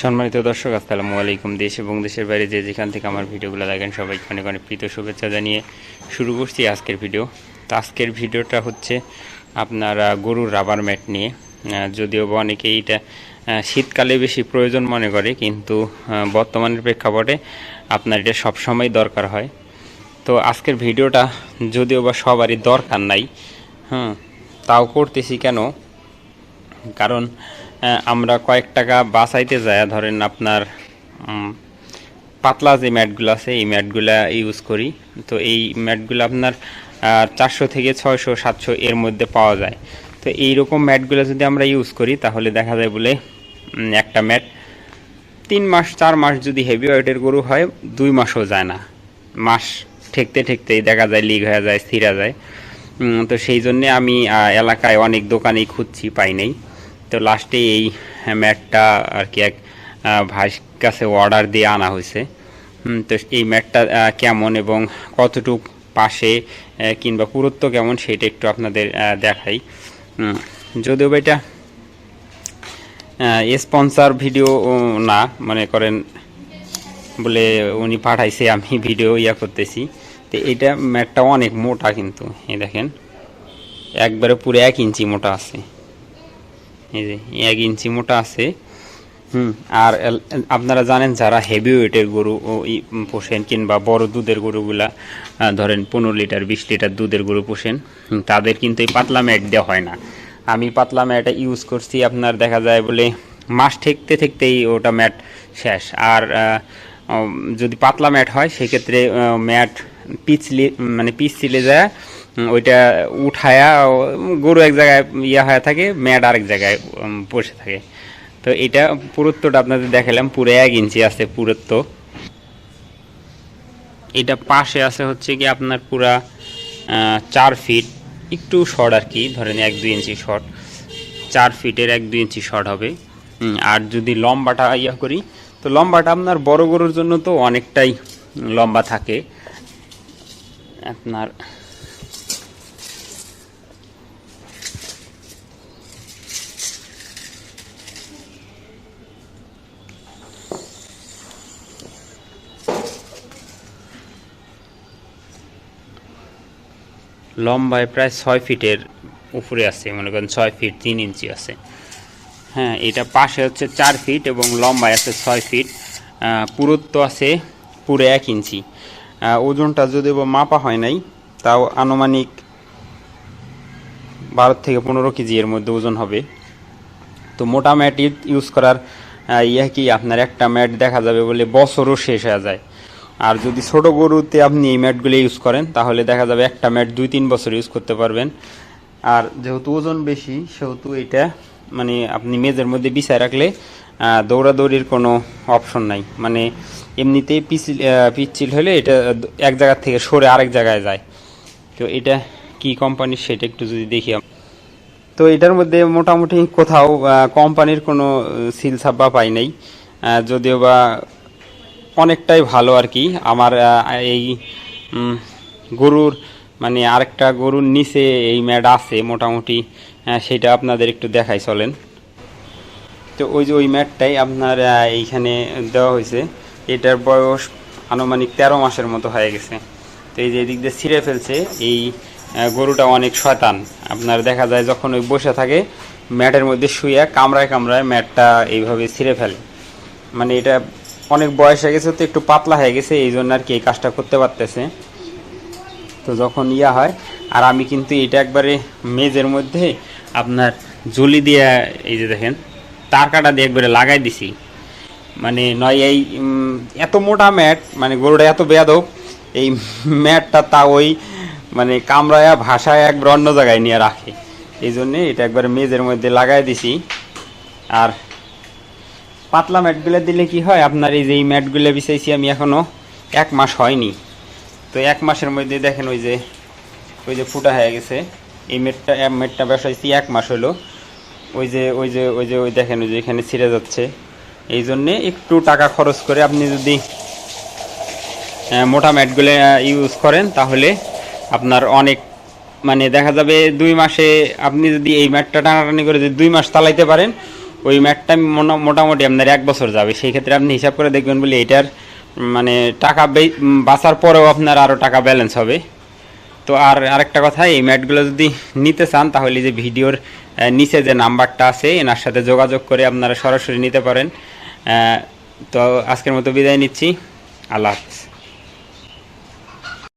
সম্মানিত দর্শক, আসসালামু আলাইকুম। দেশ এবং দেশের বাইরে যে যেখান থেকে আমার ভিডিওগুলো দেখেন, সবাইকে অনেক অনেক প্রীত শুভেচ্ছা জানিয়ে শুরু করছি আজকের ভিডিও। তো আজকের ভিডিওটা হচ্ছে আপনার গরুর রাবার ম্যাট নিয়ে। যদিও বা অনেকে এইটা শীতকালে বেশি প্রয়োজন মনে করে, কিন্তু বর্তমানের প্রেক্ষাপটে আপনার এটা সবসময় দরকার হয়। তো আজকের ভিডিওটা যদিও বা সবারই দরকার নাই হ্যাঁ তাও করতেছি কেন? কারণ আমরা কয়েক টাকা বাঁচাইতে যায় ধরেন আপনার পাতলা যে ম্যাটগুলো আছে, এই ম্যাটগুলা ইউজ করি। তো এই ম্যাটগুলো আপনার চারশো থেকে ছয়শো, সাতশো এর মধ্যে পাওয়া যায়। তো এই রকম ম্যাটগুলো যদি আমরা ইউজ করি, তাহলে দেখা যায় বলে একটা ম্যাট তিন মাস, চার মাস যদি হেভি ওয়েটের গরু হয়, দুই মাসও যায় না। মাস ঠেকতে ঠেকতেই দেখা যায় লিক হয়ে যায় স্থিরা যায়। তো সেই জন্যে আমি এলাকায় অনেক দোকানেই খুঁজছি, পাই নাই। তো লাস্টে এই ম্যাটটা আর কি এক ভাইস কাছে অর্ডার দিয়ে আনা হয়েছে। তো এই ম্যাটটা কেমন এবং কতটুক পাশে কিংবা পুরুত্ব কেমন সেটা একটু আপনাদের দেখাই। যদিও এটা স্পন্সার ভিডিও না, মনে করেন বলে উনি পাঠাইছে, আমি ভিডিও ইয়া করতেছি। তো এটা ম্যাটটা অনেক মোটা কিন্তু, এই দেখেন। একবারে পুরো এক ইঞ্চি মোটা আছে। এক ইঞ্চি মোটা আছে। হুম, আর আপনারা জানেন যারা হেভি ওয়েটের গরু পোষেন কিংবা বড় দুধের গরুগুলা ধরেন পনেরো লিটার, বিশ লিটার দুধের গরু পোষেন তাদের কিন্তু এই পাতলা ম্যাট দেওয়া হয় না। আমি পাতলা ম্যাট ইউজ করছি, আপনার দেখা যায় বলে মাস ঠেকতে ঠেকতেই ওটা ম্যাট শেষ। আর যদি পাতলা ম্যাট হয়, সেক্ষেত্রে ম্যাট পিছলি মানে পিছলে যায় ওইটা উঠায়া, গরু এক জায়গায় ইয়া হয়ে থাকে ম্যাট আরেক জায়গায় বসে থাকে। তো এটা পুরুত্বটা আপনাদের দেখালাম, পুরো এক ইঞ্চি আছে পুরুত্ব। এটা পাশে আছে হচ্ছে কি আপনার পুরা চার ফিট, একটু শর্ট আর কি, ধরেন এক দুই ইঞ্চি শর্ট। চার ফিটের এক দুই ইঞ্চি শর্ট হবে। আর যদি লম্বাটা ইয়া করি, তো লম্বাটা আপনার বড় গরুর জন্য তো অনেকটাই লম্বা থাকে। আপনার লম্বায় প্রায় ছয় ফিটের উপরে আছে, মনে করেন ছয় ফিট তিন ইঞ্চি আছে। হ্যাঁ এটা পাশে হচ্ছে চার ফিট এবং লম্বায় আছে ছয় ফিট। পুরুত্ব আছে পুরো এক ইঞ্চি। ওজনটা যদিও বা মাপা হয় নাই, তাও আনুমানিক বারো থেকে পনেরো কেজি এর মধ্যে ওজন হবে। তো মোটা ম্যাট ইউজ করার ইয়ে কি আপনার একটা ম্যাট দেখা যাবে বলে বছরও শেষ হয়ে যায়। আর যদি ছোট গরুতে আপনি এই ম্যাটগুলো ইউজ করেন তাহলে দেখা যাবে একটা ম্যাট দুই তিন বছর ইউজ করতে পারবেন। আর যেহেতু ওজন বেশি সেহেতু এটা মানে আপনি মেজের মধ্যে বিছায় রাখলে দৌড়াদৌড়ির কোনো অপশন নাই। মানে এমনিতেই আহ, পিচ্ছিল হলে এটা এক জায়গার থেকে সরে আরেক জায়গায় যায়। তো এটা কি কোম্পানির সেটা একটু যদি দেখি তো এটার মধ্যে মোটামুটি কোথাও কোম্পানির কোনো সিল ছাপ্পা পাই নাই। যদিও বা অনেকটাই ভালো আর কি। আমার এই গরুর মানে আরেকটা গরুর নিচে এই ম্যাড আছে মোটামুটি। আহ, সেটা আপনাদের একটু দেখাই চলেন। তো ওই যে ওই ম্যাটটাই আপনার এইখানে দেওয়া হয়েছে। এটার বয়স আনুমানিক তেরো মাসের মতো হয়ে গেছে। তো এই যে এদিক দিয়ে ছিঁড়ে ফেলছে এই গরুটা অনেক শয়তান। আপনার দেখা যায় যখন ওই বসে থাকে ম্যাটের মধ্যে শুয়ে কামড়ায় কামড়ায় ম্যাটটা এইভাবে ছিঁড়ে ফেলে। মানে এটা অনেক বয়স হয়ে গেছে তো একটু পাতলা হয়ে গেছে, এই জন্য আর কি এই কাজটা করতে পারতেছে। তো যখন ইয়া হয়, আর আমি কিন্তু এটা একবারে মেজের মধ্যে আপনার জলি দিয়ে, এই যে দেখেন, তার কাটা দিয়ে একবারে লাগাই দিছি। মানে নয়, এই এত মোটা ম্যাট মানে গরুটা এত বেয়াদব, এই ম্যাটটা তা ওই মানে কামড়ায়া ভাষায় একবার অন্য জায়গায় নিয়ে রাখে। এই জন্যে এটা একবার মেজের মধ্যে লাগাই দিছি। আর পাতলা ম্যাটগুলো দিলে কি হয়? আপনার এই যে এই ম্যাটগুলো বিছাইছি আমি এখনও এক মাস হয়নি। তো এক মাসের মধ্যে দেখেন ওই যে ওই যে ফুটা হয়ে গেছে। এই মেটটা মেটটা বসাইছি এক মাস হলো। ওই যে ওই যে ওই যে, ওই দেখেন ওই যে এখানে ছিঁড়ে যাচ্ছে। এই জন্যে একটু টাকা খরচ করে আপনি যদি মোটা ম্যাটগুলো ইউজ করেন, তাহলে আপনার অনেক মানে দেখা যাবে দুই মাসে আপনি যদি এই ম্যাটটা টানাটানি করে যদি দুই মাস চালাইতে পারেন ওই ম্যাটটা মোটা- মোটামুটি আপনার এক বছর যাবে। সেই ক্ষেত্রে আপনি হিসাব করে দেখবেন বলে এটার মানে টাকা বাঁচার পরেও আপনার আরও টাকা ব্যালেন্স হবে। তো আর আরেকটা কথা, এই ম্যাটগুলো যদি নিতে চান, তাহলে যে ভিডিওর নিচে যে নাম্বারটা আছে, এনার সাথে যোগাযোগ করে আপনারা সরাসরি নিতে পারেন। তো আজকের মতো বিদায় নিচ্ছি। আল্লাহ হাফিজ।